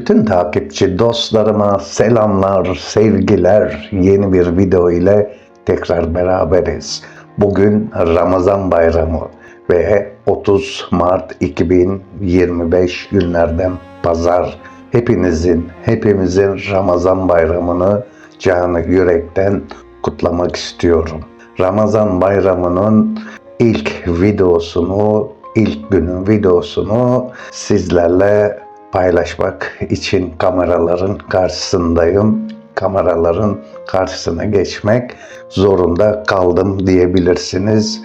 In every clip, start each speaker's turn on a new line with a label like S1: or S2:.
S1: Bütün takipçi dostlarıma selamlar, sevgiler. Yeni bir video ile tekrar beraberiz. Bugün Ramazan Bayramı ve 30 Mart 2025 günlerden pazar. Hepinizin, hepimizin Ramazan Bayramını canı yürekten kutlamak istiyorum. Ramazan Bayramı'nın ilk videosunu, ilk günün videosunu sizlerle paylaşmak için kameraların karşısındayım. Kameraların karşısına geçmek zorunda kaldım diyebilirsiniz.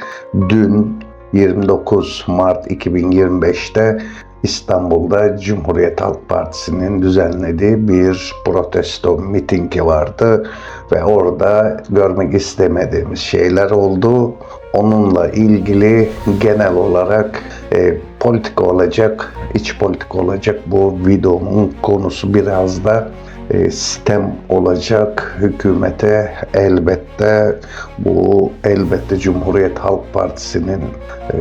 S1: Dün 29 Mart 2025'te İstanbul'da Cumhuriyet Halk Partisi'nin düzenlediği bir protesto mitingi vardı ve orada görmek istemediğimiz şeyler oldu. Onunla ilgili genel olarak e, politika olacak, iç politika olacak. Bu videomun konusu biraz da e, sistem olacak hükümete. Elbette bu elbette Cumhuriyet Halk Partisi'nin e,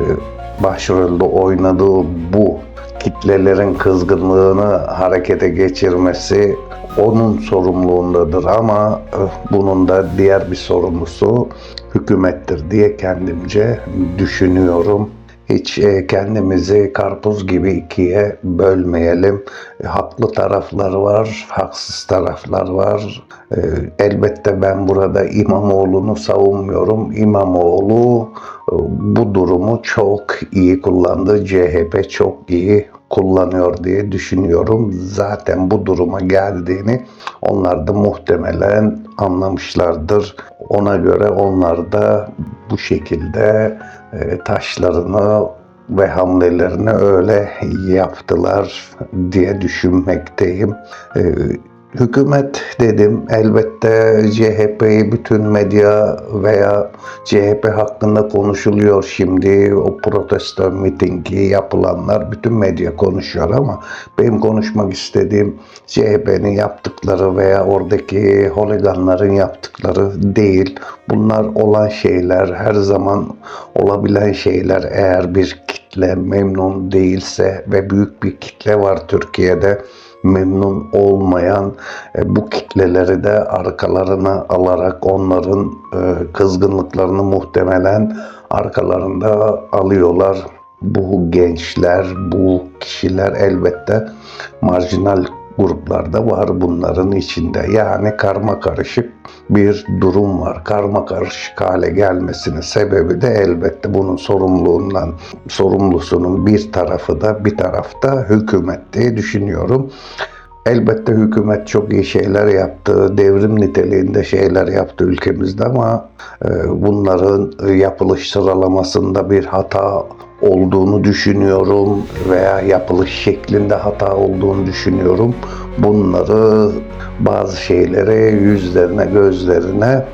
S1: başrolde oynadığı bu kitlelerin kızgınlığını harekete geçirmesi onun sorumluluğundadır. Ama e, bunun da diğer bir sorumlusu hükümettir diye kendimce düşünüyorum. Hiç e, kendimizi karpuz gibi ikiye bölmeyelim. E, Haklı taraflar var, haksız taraflar var. E, Elbette ben burada İmamoğlu'nu savunmuyorum. İmamoğlu bu durumu çok iyi kullandı. CHP çok iyi kullanıyor diye düşünüyorum. Zaten bu duruma geldiğini onlar da muhtemelen anlamışlardır. Ona göre onlar da bu şekilde e, taşlarını ve hamlelerini öyle yaptılar diye düşünmekteyim. Hükümet dedim elbette CHP'yi bütün medya veya CHP hakkında konuşuluyor şimdi o protesto mitingi yapılanlar bütün medya konuşuyor ama benim konuşmak istediğim CHP'nin yaptıkları veya oradaki holiganların yaptıkları değil. Bunlar olan şeyler her zaman olabilen şeyler eğer bir kitle memnun değilse ve büyük bir kitle var Türkiye'de memnun olmayan e, bu kitleleri de arkalarına alarak onların e, kızgınlıklarını muhtemelen arkalarında alıyorlar. Bu gençler, bu kişiler elbette marjinal gruplarda var bunların içinde. Yani karma karışık bir durum var. Karma karışık hale gelmesinin sebebi de elbette bunun sorumluluğundan sorumlusunun bir tarafı da bir tarafta hükümet diye düşünüyorum. Elbette hükümet çok iyi şeyler yaptı, devrim niteliğinde şeyler yaptı ülkemizde ama e, bunların yapılış sıralamasında bir hata olduğunu düşünüyorum veya yapılış şeklinde hata olduğunu düşünüyorum. Bunları bazı şeyleri yüzlerine, gözlerine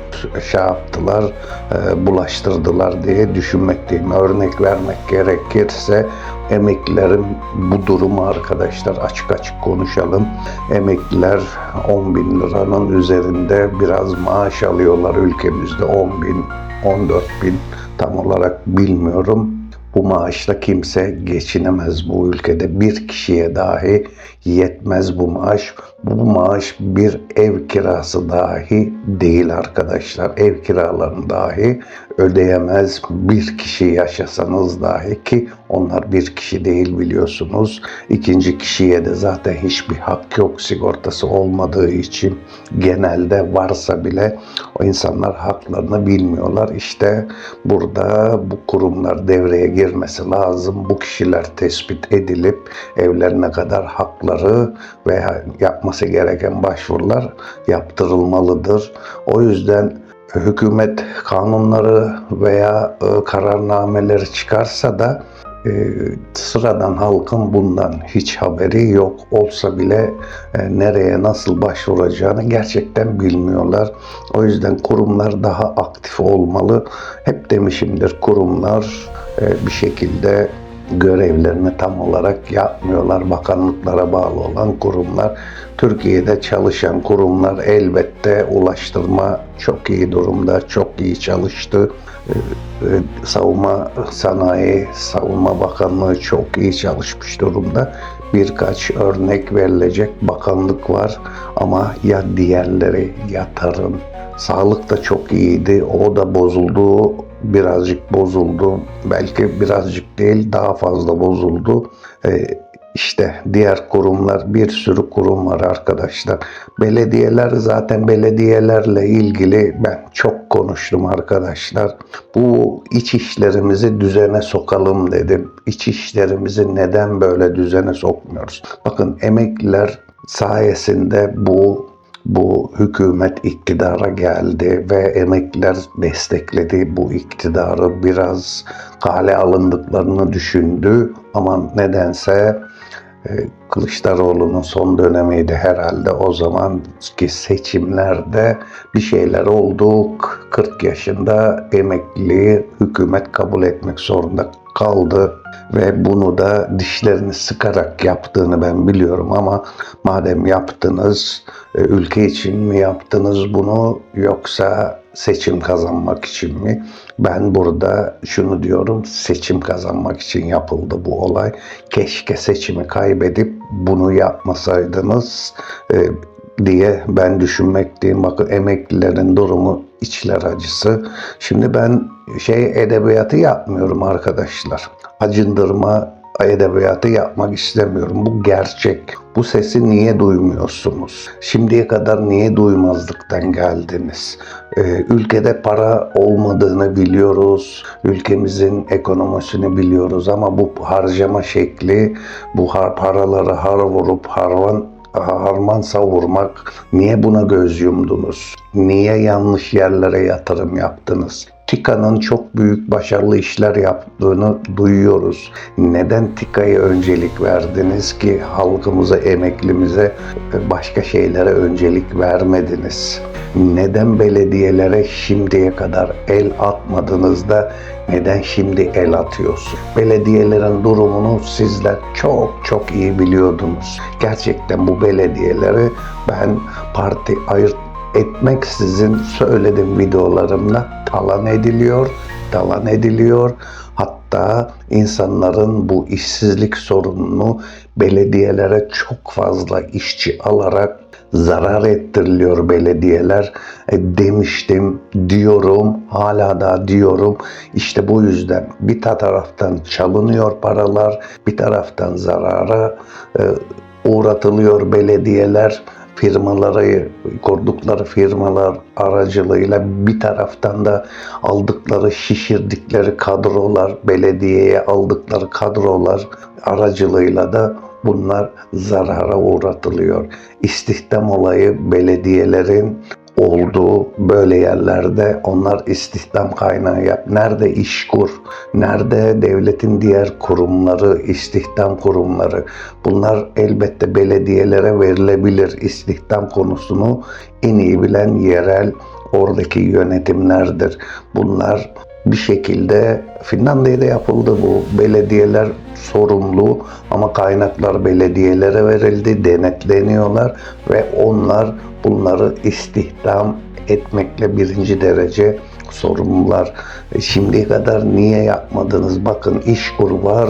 S1: şey yaptılar, e, bulaştırdılar diye düşünmekteyim. Örnek vermek gerekirse emeklilerin bu durumu arkadaşlar açık açık konuşalım. Emekliler 10 bin liranın üzerinde biraz maaş alıyorlar ülkemizde 10 bin, 14 bin tam olarak bilmiyorum. Bu maaşla kimse geçinemez bu ülkede. Bir kişiye dahi yetmez bu maaş. Bu maaş bir ev kirası dahi değil arkadaşlar. Ev kiralarını dahi ödeyemez bir kişi yaşasanız dahi ki onlar bir kişi değil biliyorsunuz. İkinci kişiye de zaten hiçbir hak yok sigortası olmadığı için genelde varsa bile o insanlar haklarını bilmiyorlar. İşte burada bu kurumlar devreye girmesi lazım. Bu kişiler tespit edilip evlerine kadar hakları veya yapması gereken başvurular yaptırılmalıdır. O yüzden hükümet kanunları veya e, kararnameleri çıkarsa da e, sıradan halkın bundan hiç haberi yok olsa bile e, nereye nasıl başvuracağını gerçekten bilmiyorlar. O yüzden kurumlar daha aktif olmalı. Hep demişimdir kurumlar bir şekilde görevlerini tam olarak yapmıyorlar. Bakanlıklara bağlı olan kurumlar. Türkiye'de çalışan kurumlar elbette ulaştırma çok iyi durumda, çok iyi çalıştı. Ee, e, Savunma sanayi, savunma bakanlığı çok iyi çalışmış durumda. birkaç örnek verilecek bakanlık var ama ya diğerleri ya tarım. Sağlık da çok iyiydi. O da bozuldu. Birazcık bozuldu. Belki birazcık değil daha fazla bozuldu. Ee, işte diğer kurumlar bir sürü kurum var arkadaşlar. Belediyeler zaten belediyelerle ilgili ben çok konuştum arkadaşlar. Bu iç işlerimizi düzene sokalım dedim. İç işlerimizi neden böyle düzene sokmuyoruz? Bakın emekliler sayesinde bu bu hükümet iktidara geldi ve emekliler destekledi bu iktidarı. Biraz kale alındıklarını düşündü. Ama nedense e, Kılıçdaroğlu'nun son dönemiydi herhalde. O zamanki seçimlerde bir şeyler oldu. 40 yaşında emekliliği hükümet kabul etmek zorunda kaldı ve bunu da dişlerini sıkarak yaptığını ben biliyorum ama madem yaptınız e, ülke için mi yaptınız bunu yoksa seçim kazanmak için mi? Ben burada şunu diyorum seçim kazanmak için yapıldı bu olay. Keşke seçimi kaybedip bunu yapmasaydınız e, diye ben düşünmekteyim. Bakın emeklilerin durumu içler acısı. Şimdi ben şey edebiyatı yapmıyorum arkadaşlar. Acındırma edebiyatı yapmak istemiyorum. Bu gerçek. Bu sesi niye duymuyorsunuz? Şimdiye kadar niye duymazlıktan geldiniz? Ee, ülkede para olmadığını biliyoruz. Ülkemizin ekonomisini biliyoruz ama bu harcama şekli, bu har paraları har vurup harvan harman savurmak, niye buna göz yumdunuz? Niye yanlış yerlere yatırım yaptınız? TİKA'nın çok büyük başarılı işler yaptığını duyuyoruz. Neden TİKA'ya öncelik verdiniz ki halkımıza, emeklimize başka şeylere öncelik vermediniz? Neden belediyelere şimdiye kadar el atmadınız da neden şimdi el atıyorsun? Belediyelerin durumunu sizler çok çok iyi biliyordunuz. Gerçekten bu belediyeleri ben parti ayırt etmeksizin söyledim videolarımda talan ediliyor, talan ediliyor. Hatta insanların bu işsizlik sorununu belediyelere çok fazla işçi alarak zarar ettiriliyor belediyeler. E, demiştim diyorum hala da diyorum. İşte bu yüzden bir taraftan çalınıyor paralar bir taraftan zarara e, uğratılıyor belediyeler firmaları kurdukları firmalar aracılığıyla bir taraftan da aldıkları şişirdikleri kadrolar belediyeye aldıkları kadrolar aracılığıyla da bunlar zarara uğratılıyor. İstihdam olayı belediyelerin olduğu böyle yerlerde onlar istihdam kaynağı yap. Nerede iş kur? Nerede devletin diğer kurumları, istihdam kurumları? Bunlar elbette belediyelere verilebilir. İstihdam konusunu en iyi bilen yerel oradaki yönetimlerdir. Bunlar bir şekilde Finlandiya'da yapıldı bu. Belediyeler sorumlu ama kaynaklar belediyelere verildi, denetleniyorlar ve onlar bunları istihdam etmekle birinci derece sorumlular. E, şimdiye kadar niye yapmadınız? Bakın İşkur var,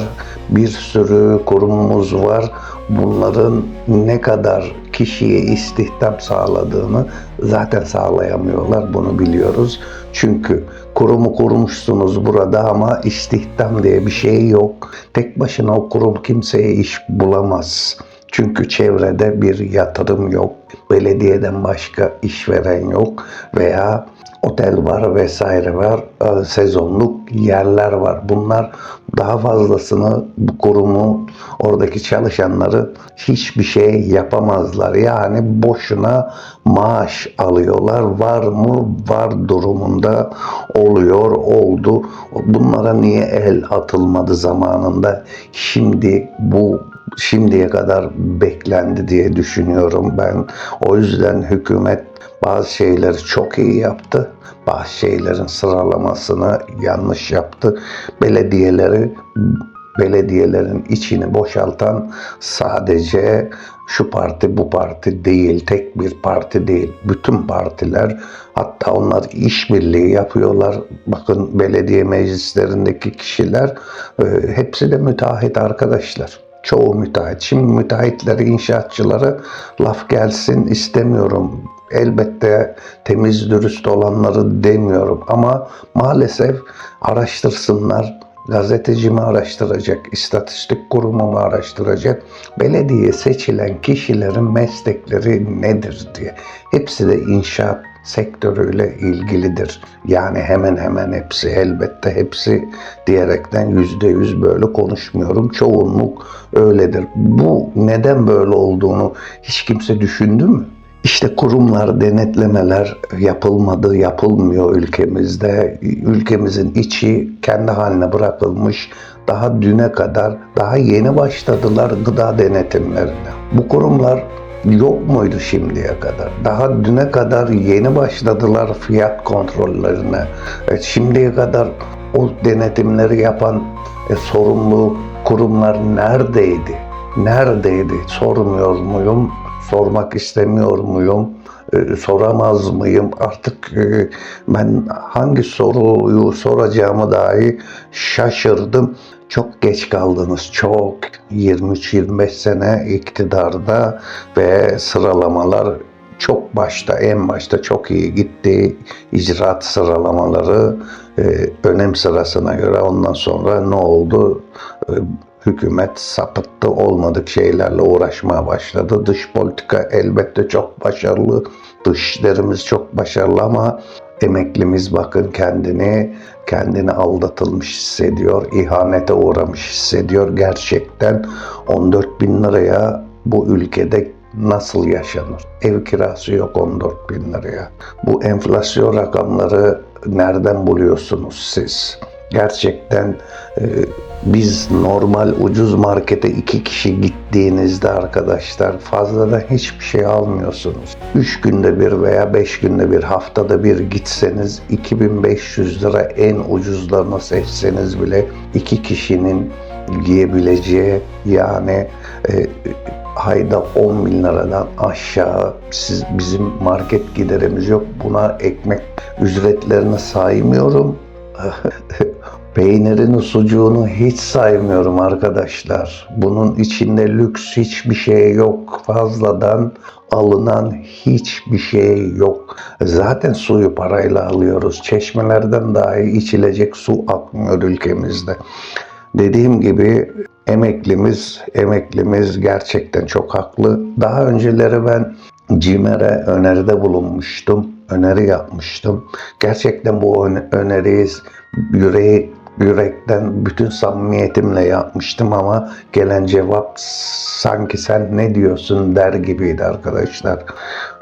S1: bir sürü kurumumuz var. Bunların ne kadar kişiye istihdam sağladığını zaten sağlayamıyorlar. Bunu biliyoruz. Çünkü kurumu kurmuşsunuz burada ama istihdam diye bir şey yok. Tek başına o kurum kimseye iş bulamaz. Çünkü çevrede bir yatırım yok. Belediyeden başka işveren yok veya otel var vesaire var. E, sezonluk yerler var. Bunlar daha fazlasını bu kurumu oradaki çalışanları hiçbir şey yapamazlar. Yani boşuna maaş alıyorlar. Var mı? Var durumunda oluyor, oldu. Bunlara niye el atılmadı zamanında? Şimdi bu şimdiye kadar beklendi diye düşünüyorum ben. O yüzden hükümet bazı şeyleri çok iyi yaptı. Bazı şeylerin sıralamasını yanlış yaptı. Belediyeleri belediyelerin içini boşaltan sadece şu parti bu parti değil, tek bir parti değil. Bütün partiler hatta onlar işbirliği yapıyorlar. Bakın belediye meclislerindeki kişiler e, hepsi de müteahhit arkadaşlar. Çoğu müteahhit. Şimdi müteahhitleri, inşaatçıları laf gelsin istemiyorum. Elbette temiz dürüst olanları demiyorum ama maalesef araştırsınlar. Gazeteci mi araştıracak, istatistik kurumu mu araştıracak, belediye seçilen kişilerin meslekleri nedir diye. Hepsi de inşaat sektörüyle ilgilidir. Yani hemen hemen hepsi elbette hepsi diyerekten yüzde yüz böyle konuşmuyorum. Çoğunluk öyledir. Bu neden böyle olduğunu hiç kimse düşündü mü? İşte kurumlar, denetlemeler yapılmadı, yapılmıyor ülkemizde. Ülkemizin içi kendi haline bırakılmış. Daha düne kadar, daha yeni başladılar gıda denetimlerine. Bu kurumlar yok muydu şimdiye kadar? Daha düne kadar yeni başladılar fiyat kontrollerine. E, şimdiye kadar o denetimleri yapan e, sorumlu kurumlar neredeydi? Neredeydi? Sormuyor muyum? Sormak istemiyor muyum? E, soramaz mıyım? Artık e, ben hangi soruyu soracağımı dahi şaşırdım. Çok geç kaldınız. Çok 23-25 sene iktidarda ve sıralamalar çok başta, en başta çok iyi gitti. İcraat sıralamaları e, önem sırasına göre ondan sonra ne oldu? E, hükümet sapıttı, olmadık şeylerle uğraşmaya başladı. Dış politika elbette çok başarılı, dışlarımız çok başarılı ama emeklimiz bakın kendini kendini aldatılmış hissediyor, ihanete uğramış hissediyor. Gerçekten 14 bin liraya bu ülkede nasıl yaşanır? Ev kirası yok 14 bin liraya. Bu enflasyon rakamları nereden buluyorsunuz siz? Gerçekten e, biz normal ucuz markete iki kişi gittiğinizde arkadaşlar fazladan hiçbir şey almıyorsunuz. Üç günde bir veya beş günde bir haftada bir gitseniz 2500 lira en ucuzlarını seçseniz bile iki kişinin yiyebileceği yani e, ayda 10 bin liradan aşağı siz, bizim market giderimiz yok. Buna ekmek ücretlerini saymıyorum. Peynirini, sucuğunu hiç saymıyorum arkadaşlar. Bunun içinde lüks hiçbir şey yok. Fazladan alınan hiçbir şey yok. Zaten suyu parayla alıyoruz. Çeşmelerden dahi içilecek su akmıyor ülkemizde. Dediğim gibi emeklimiz, emeklimiz gerçekten çok haklı. Daha önceleri ben CİMER'e öneride bulunmuştum. Öneri yapmıştım. Gerçekten bu öneriyi yüreği yürekten bütün samimiyetimle yapmıştım ama gelen cevap sanki sen ne diyorsun der gibiydi arkadaşlar.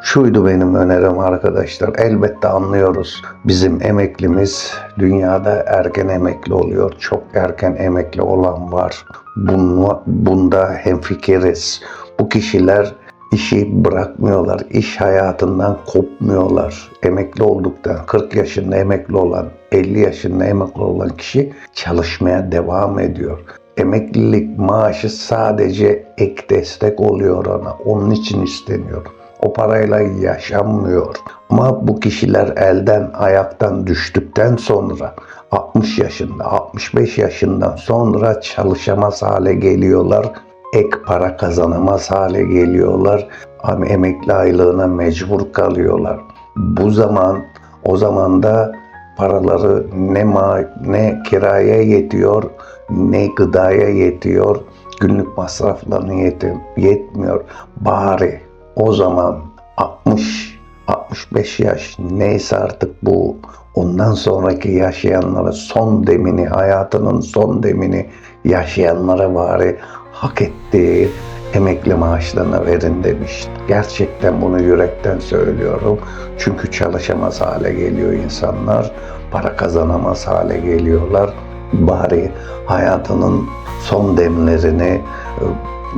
S1: Şuydu benim önerim arkadaşlar. Elbette anlıyoruz. Bizim emeklimiz dünyada erken emekli oluyor. Çok erken emekli olan var. Bunu, bunda hemfikiriz. Bu kişiler işi bırakmıyorlar. İş hayatından kopmuyorlar. Emekli olduktan 40 yaşında emekli olan, 50 yaşında emekli olan kişi çalışmaya devam ediyor. Emeklilik maaşı sadece ek destek oluyor ona. Onun için isteniyor. O parayla yaşanmıyor. Ama bu kişiler elden ayaktan düştükten sonra 60 yaşında, 65 yaşından sonra çalışamaz hale geliyorlar ek para kazanamaz hale geliyorlar. Ama emekli aylığına mecbur kalıyorlar. Bu zaman o zaman da paraları ne ma ne kiraya yetiyor ne gıdaya yetiyor. Günlük masraflarını yetim, yetmiyor. Bari o zaman 60 65 yaş neyse artık bu ondan sonraki yaşayanlara son demini hayatının son demini yaşayanlara bari hak ettiği emekli maaşlarına verin demiş. Gerçekten bunu yürekten söylüyorum. Çünkü çalışamaz hale geliyor insanlar. Para kazanamaz hale geliyorlar. Bari hayatının son demlerini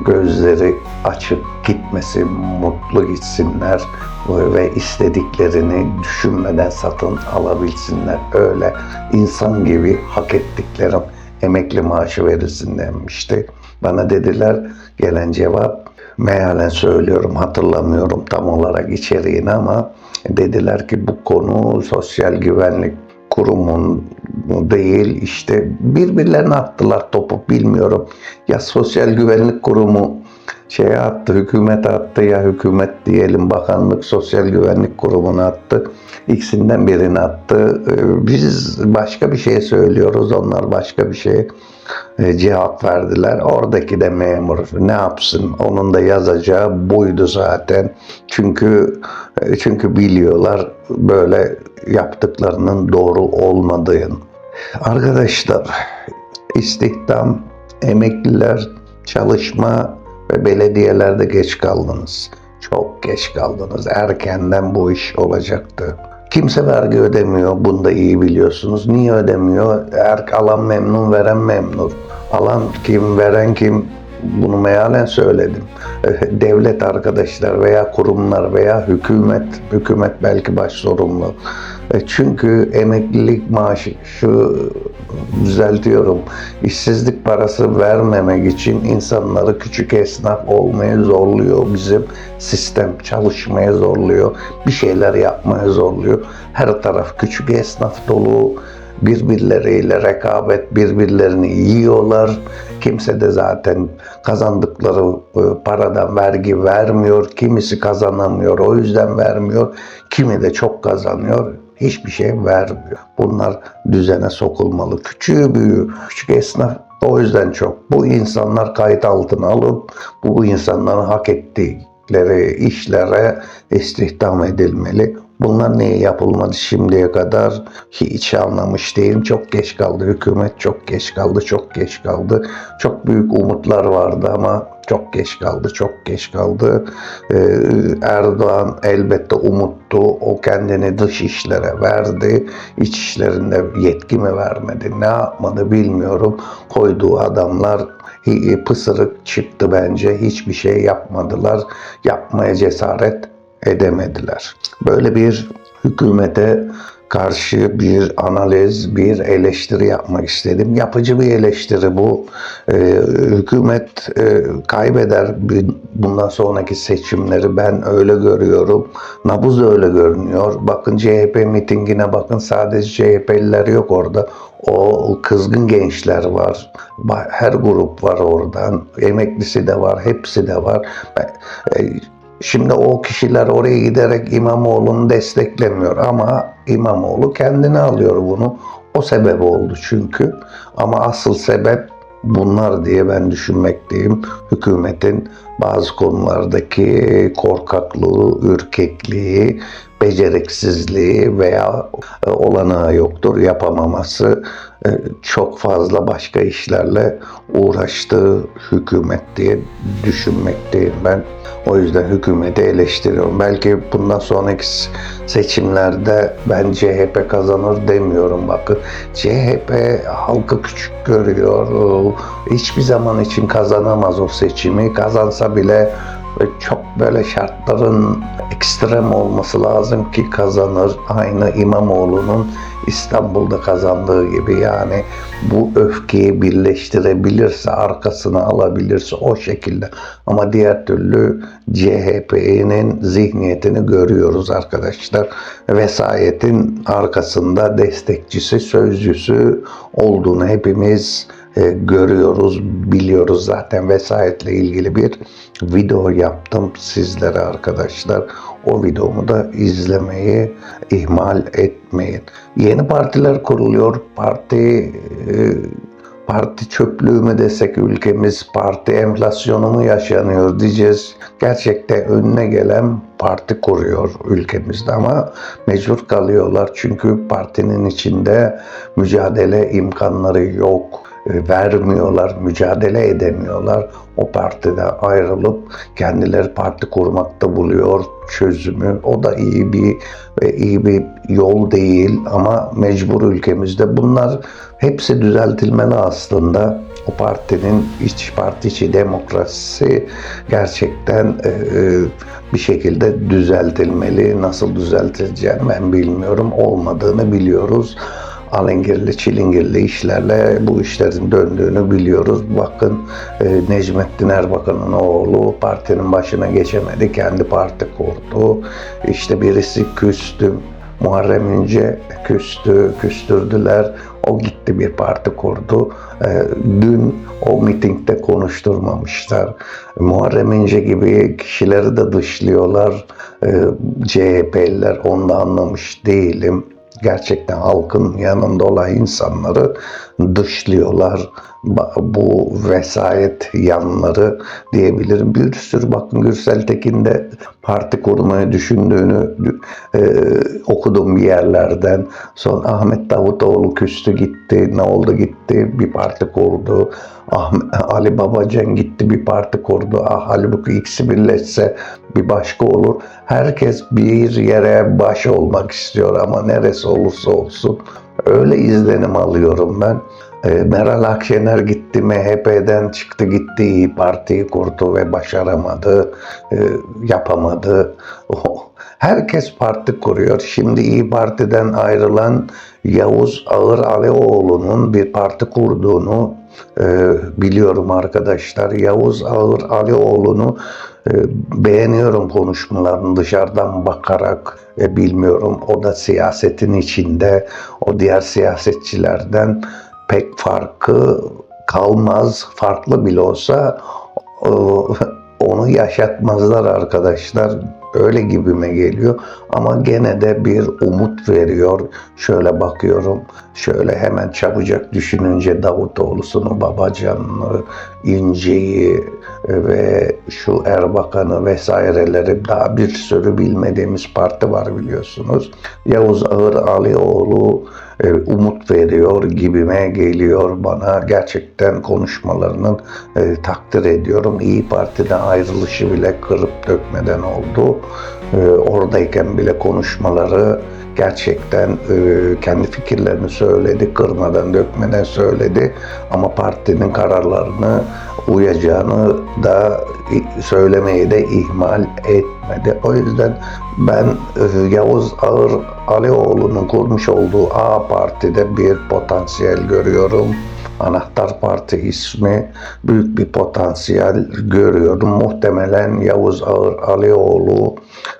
S1: gözleri açık gitmesin, mutlu gitsinler ve istediklerini düşünmeden satın alabilsinler. Öyle insan gibi hak ettiklerim emekli maaşı verilsin denmişti. Bana dediler gelen cevap mealen söylüyorum hatırlamıyorum tam olarak içeriğini ama dediler ki bu konu sosyal güvenlik kurumun değil işte birbirlerine attılar topu bilmiyorum. Ya Sosyal Güvenlik Kurumu şeye attı, hükümet attı ya hükümet diyelim bakanlık Sosyal Güvenlik Kurumu'na attı. İkisinden birini attı. Ee, Biz başka bir şey söylüyoruz, onlar başka bir şey e, cevap verdiler. Oradaki de memur ne yapsın? Onun da yazacağı buydu zaten. Çünkü e, çünkü biliyorlar böyle yaptıklarının doğru olmadığını. Arkadaşlar istihdam, emekliler, çalışma ve belediyelerde geç kaldınız. Çok geç kaldınız. Erkenden bu iş olacaktı. Kimse vergi ödemiyor. Bunu da iyi biliyorsunuz. Niye ödemiyor? Er, alan memnun, veren memnun. Alan kim, veren kim? Bunu mealen söyledim. Devlet arkadaşlar veya kurumlar veya hükümet, hükümet belki baş sorumlu. E, Çünkü emeklilik maaşı şu düzeltiyorum. işsizlik parası vermemek için insanları küçük esnaf olmaya zorluyor bizim sistem çalışmaya zorluyor. Bir şeyler yapmaya zorluyor. Her taraf küçük esnaf dolu birbirleriyle rekabet birbirlerini yiyorlar. Kimse de zaten kazandıkları e, paradan vergi vermiyor. Kimisi kazanamıyor o yüzden vermiyor. Kimi de çok kazanıyor hiçbir şey vermiyor. Bunlar düzene sokulmalı. Küçüğü büyüğü, küçük esnaf o yüzden çok. Bu insanlar kayıt altına alıp bu insanların hak ettikleri işlere istihdam edilmeli. Bunlar niye yapılmadı şimdiye kadar hiç anlamış değilim. Çok geç kaldı hükümet, çok geç kaldı, çok geç kaldı. Çok büyük umutlar vardı ama çok geç kaldı, çok geç kaldı. Ee, Erdoğan elbette umuttu. O kendini dış işlere verdi. İç işlerinde yetki mi vermedi, ne yapmadı bilmiyorum. Koyduğu adamlar hi- pısırık çıktı bence. Hiçbir şey yapmadılar. Yapmaya cesaret edemediler. Böyle bir hükümete karşı bir analiz, bir eleştiri yapmak istedim. Yapıcı bir eleştiri bu. Ee, hükümet e, kaybeder bundan sonraki seçimleri ben öyle görüyorum. Nabız öyle görünüyor. Bakın CHP mitingine bakın sadece CHP'liler yok orada. O kızgın gençler var. Her grup var oradan. Emeklisi de var, hepsi de var. E, Şimdi o kişiler oraya giderek İmamoğlu'nu desteklemiyor ama İmamoğlu kendine alıyor bunu. O sebep oldu çünkü. Ama asıl sebep bunlar diye ben düşünmekteyim. Hükümetin bazı konulardaki korkaklığı, ürkekliği, beceriksizliği veya e, olanağı yoktur, yapamaması e, çok fazla başka işlerle uğraştığı hükümet diye düşünmekteyim ben. O yüzden hükümeti eleştiriyorum. Belki bundan sonraki seçimlerde ben CHP kazanır demiyorum. Bakın CHP halkı küçük görüyor. Hiçbir zaman için kazanamaz o seçimi. Kazansa bile çok böyle şartların ekstrem olması lazım ki kazanır. Aynı İmamoğlu'nun İstanbul'da kazandığı gibi yani bu öfkeyi birleştirebilirse, arkasına alabilirse o şekilde. Ama diğer türlü CHP'nin zihniyetini görüyoruz arkadaşlar. Vesayetin arkasında destekçisi, sözcüsü olduğunu hepimiz e, görüyoruz, biliyoruz zaten vesayetle ilgili bir video yaptım sizlere arkadaşlar. O videomu da izlemeyi ihmal etmeyin. Yeni partiler kuruluyor. Parti e, parti çöplüğü mü desek ülkemiz parti enflasyonu mu yaşanıyor diyeceğiz. Gerçekte önüne gelen parti kuruyor ülkemizde ama mecbur kalıyorlar çünkü partinin içinde mücadele imkanları yok vermiyorlar, mücadele edemiyorlar. O partide ayrılıp kendileri parti kurmakta buluyor çözümü. O da iyi bir ve iyi bir yol değil ama mecbur ülkemizde. Bunlar hepsi düzeltilmeli aslında. O partinin iç parti içi demokrasisi gerçekten e, e, bir şekilde düzeltilmeli. Nasıl düzeltileceğini ben bilmiyorum. Olmadığını biliyoruz alengirli çilingirli işlerle bu işlerin döndüğünü biliyoruz. Bakın e, Necmettin Erbakan'ın oğlu partinin başına geçemedi. Kendi parti kurdu. İşte birisi küstü. Muharrem İnce küstü, küstürdüler. O gitti bir parti kurdu. Ee, dün o mitingde konuşturmamışlar. Muharrem İnce gibi kişileri de dışlıyorlar. Ee, CHP'liler onu da anlamış değilim gerçekten halkın yanında olan insanları dışlıyorlar. Bu vesayet yanları diyebilirim. Bir sürü bakın Gürsel Tekin de parti kurmayı düşündüğünü e, okudum bir yerlerden. Son Ahmet Davutoğlu küstü gitti. Ne oldu gitti bir parti kurdu. Ahmet, Ali Babacan gitti bir parti kurdu. Ah halbuki ikisi birleşse bir başka olur. Herkes bir yere baş olmak istiyor ama neresi olursa olsun. Öyle izlenim alıyorum ben. E, Meral Akşener gitti MHP'den çıktı gitti İyi Parti'yi kurdu ve başaramadı, e, yapamadı. Herkes parti kuruyor. Şimdi İyi Parti'den ayrılan Yavuz Ağır Alioğlu'nun bir parti kurduğunu biliyorum arkadaşlar. Yavuz Ağır Alioğlu'nu e, beğeniyorum konuşmalarını dışarıdan bakarak e, bilmiyorum. O da siyasetin içinde o diğer siyasetçilerden pek farkı kalmaz. Farklı bile olsa onu yaşatmazlar arkadaşlar. Öyle gibime geliyor ama gene de bir umut veriyor. Şöyle bakıyorum, şöyle hemen çabucak düşününce Davutoğlu'sunu, Babacan'ı, İnce'yi e, ve şu Erbakan'ı vesaireleri daha bir sürü bilmediğimiz parti var biliyorsunuz. Yavuz Ağır Alioğlu umut veriyor gibime geliyor bana. Gerçekten konuşmalarının e, takdir ediyorum. İyi Parti'den ayrılışı bile kırıp dökmeden oldu. E, oradayken bile konuşmaları gerçekten e, kendi fikirlerini söyledi, kırmadan dökmeden söyledi ama partinin kararlarını uyacağını da söylemeyi de ihmal etmedi. O yüzden ben e, Yavuz Ağır Alioğlu'nun kurmuş olduğu A Parti'de bir potansiyel görüyorum. Anahtar Parti ismi büyük bir potansiyel görüyorum. Muhtemelen Yavuz Ağır Alioğlu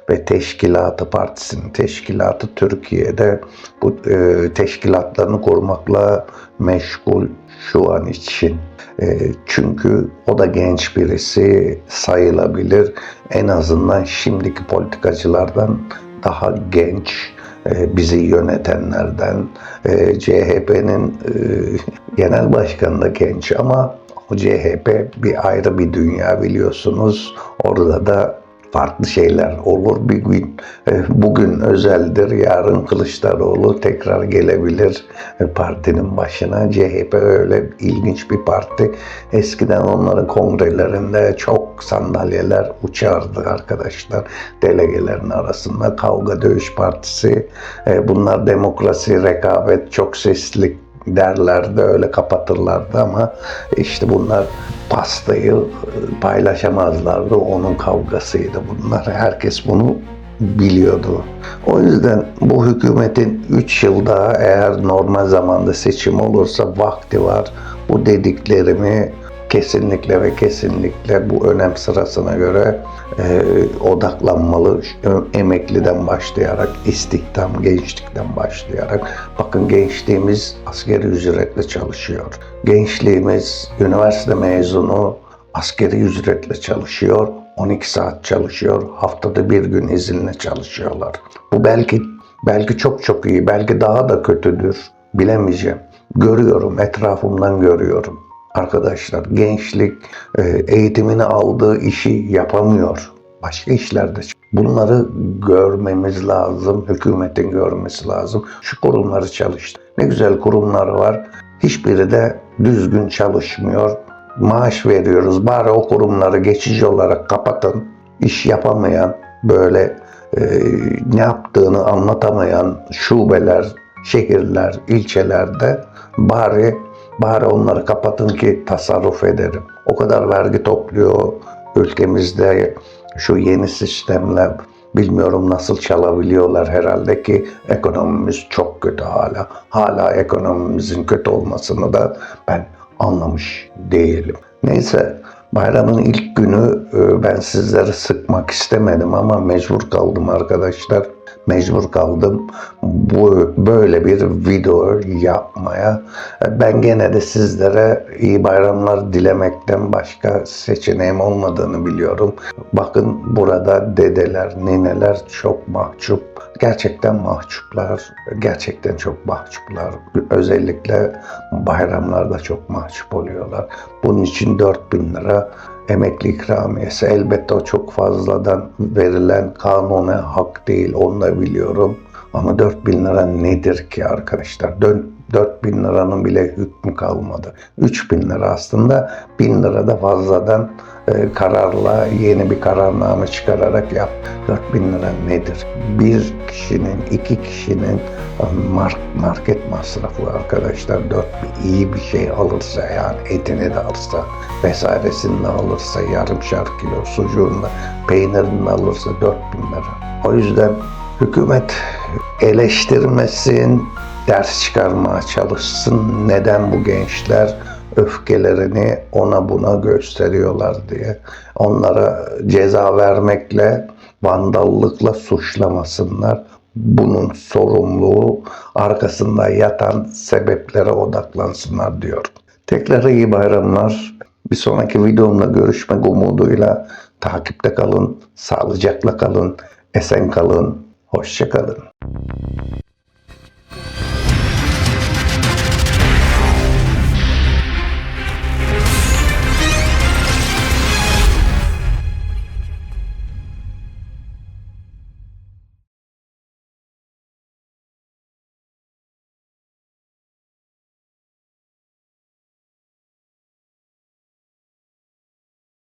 S1: ve Teşkilatı Partisi'nin teşkilatı Türkiye'de bu e, teşkilatlarını kurmakla meşgul şu an için. E, çünkü o da genç birisi sayılabilir. En azından şimdiki politikacılardan daha genç e, bizi yönetenlerden e, CHP'nin e, genel başkanı da genç ama o CHP bir ayrı bir dünya biliyorsunuz. Orada da farklı şeyler olur. Bir gün e, bugün özeldir, yarın Kılıçdaroğlu tekrar gelebilir e, partinin başına. CHP öyle ilginç bir parti. Eskiden onların kongrelerinde çok sandalyeler uçardı arkadaşlar. Delegelerin arasında kavga dövüş partisi. E, Bunlar demokrasi, rekabet, çok seslilik derlerdi öyle kapatırlardı ama işte bunlar pastayı paylaşamazlardı onun kavgasıydı bunlar herkes bunu biliyordu. O yüzden bu hükümetin 3 yıl daha eğer normal zamanda seçim olursa vakti var. Bu dediklerimi kesinlikle ve kesinlikle bu önem sırasına göre e, odaklanmalı. Ö- Emekliden başlayarak, istihdam, gençlikten başlayarak. Bakın gençliğimiz askeri ücretle çalışıyor. Gençliğimiz üniversite mezunu askeri ücretle çalışıyor. 12 saat çalışıyor. Haftada bir gün izinle çalışıyorlar. Bu belki belki çok çok iyi, belki daha da kötüdür. Bilemeyeceğim. Görüyorum, etrafımdan görüyorum arkadaşlar gençlik e, eğitimini aldığı işi yapamıyor. Başka işlerde. Bunları görmemiz lazım. Hükümetin görmesi lazım. Şu kurumları çalıştı. Ne güzel kurumlar var. Hiçbiri de düzgün çalışmıyor. Maaş veriyoruz. Bari o kurumları geçici olarak kapatın. İş yapamayan, böyle e, ne yaptığını anlatamayan şubeler, şehirler, ilçelerde bari Bari onları kapatın ki tasarruf ederim. O kadar vergi topluyor ülkemizde şu yeni sistemle bilmiyorum nasıl çalabiliyorlar herhalde ki ekonomimiz çok kötü hala. Hala ekonomimizin kötü olmasını da ben anlamış değilim. Neyse bayramın ilk günü e, ben sizleri sıkmak istemedim ama mecbur kaldım arkadaşlar. Mecbur kaldım bu böyle bir video yapmaya. Ben gene de sizlere iyi bayramlar dilemekten başka seçeneğim olmadığını biliyorum. Bakın burada dedeler, nineler çok mahcup. Gerçekten mahcuplar. Gerçekten çok mahcuplar. Özellikle bayramlarda çok mahcup oluyorlar. Bunun için 4000 lira emekli ikramiyesi. Elbette o çok fazladan verilen kanuna hak değil. Onu da biliyorum. Ama 4000 lira nedir ki arkadaşlar? Dön 4000 liranın bile hükmü kalmadı. 3000 lira aslında 1000 lira da fazladan kararla yeni bir kararname çıkararak yap. 4000 lira nedir? Bir kişinin, iki kişinin mark, market masrafı arkadaşlar 4000 iyi bir şey alırsa yani etini de alırsa vesairesini de alırsa yarımşar kilo sucuğunu peynirini alırsa 4000 lira. O yüzden hükümet eleştirmesin, ders çıkarmaya çalışsın. Neden bu gençler öfkelerini ona buna gösteriyorlar diye. Onlara ceza vermekle, vandallıkla suçlamasınlar. Bunun sorumluluğu arkasında yatan sebeplere odaklansınlar diyorum. Tekrar iyi bayramlar. Bir sonraki videomda görüşmek umuduyla takipte kalın, sağlıcakla kalın, esen kalın, hoşça kalın.